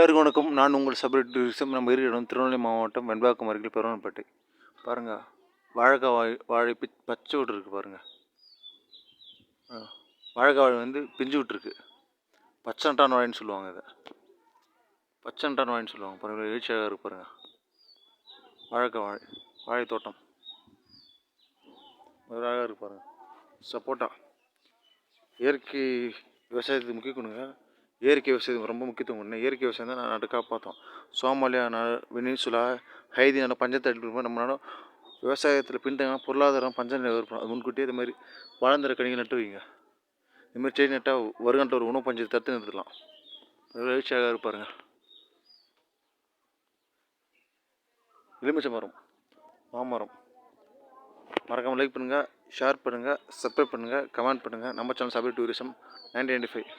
எல்லாருக்கும் வணக்கம். நான் உங்கள் சபரி டூரிசம். நம்ம இருக்கிற இடம் திருநெல்வேலி மாவட்டம் வெண்பாக்கம் அருகில் பெருமாள்பேட்டை பாருங்கள் வாழைக்காய் வாழை வாழை பி பச்சை விட்டுருக்கு பாருங்கள் ஆ, வாழைக்காய் வாழை வந்து பிஞ்சு விட்டுருக்கு பச்சைண்டான் வாழைன்னு சொல்லுவாங்க இதை. பச்சைண்டான் வாழைன்னு சொல்லுவாங்க. பாருங்கள் எழுச்சியாக இருக்கு பாருங்கள் வாழைக்காய் வாழை வாழை தோட்டம். அழகாக இருக்கு பாருங்கள் சப்போட்டா. இயற்கை விவசாயத்துக்கு முக்கிய கொடுங்க இயற்கை விவசாயத்துக்கு ரொம்ப முக்கியத்துவம் கொடுங்க இயற்கை விவசாயம் தான் நான் நடுக்காக பார்த்தோம் சோமாலியா வெனிசுலா ஹைதி நாடு பஞ்சத்தை நம்ம நாடும் விவசாயத்தில் பின்தங்க பொருளாதாரம் பஞ்சம் நிலை அது முன்கூட்டியே இது மாதிரி வளர்ந்துற கனிகள் நட்டு வைங்க. இதுமாதிரி செடி நட்டால் வருகின்ற ஒரு உணவு பஞ்சத்தை தடுத்து நிறுத்தலாம். மகிழ்ச்சியாக இருப்பாருங்க எலுமிச்சை மரம் மாமரம். மறக்காமல் லைக் பண்ணுங்கள் ஷேர் பண்ணுங்கள் சப்ஸ்கிரைப் பண்ணுங்கள் கமெண்ட் பண்ணுங்கள் நம்ம channel Sabari tourism ninety ninety five.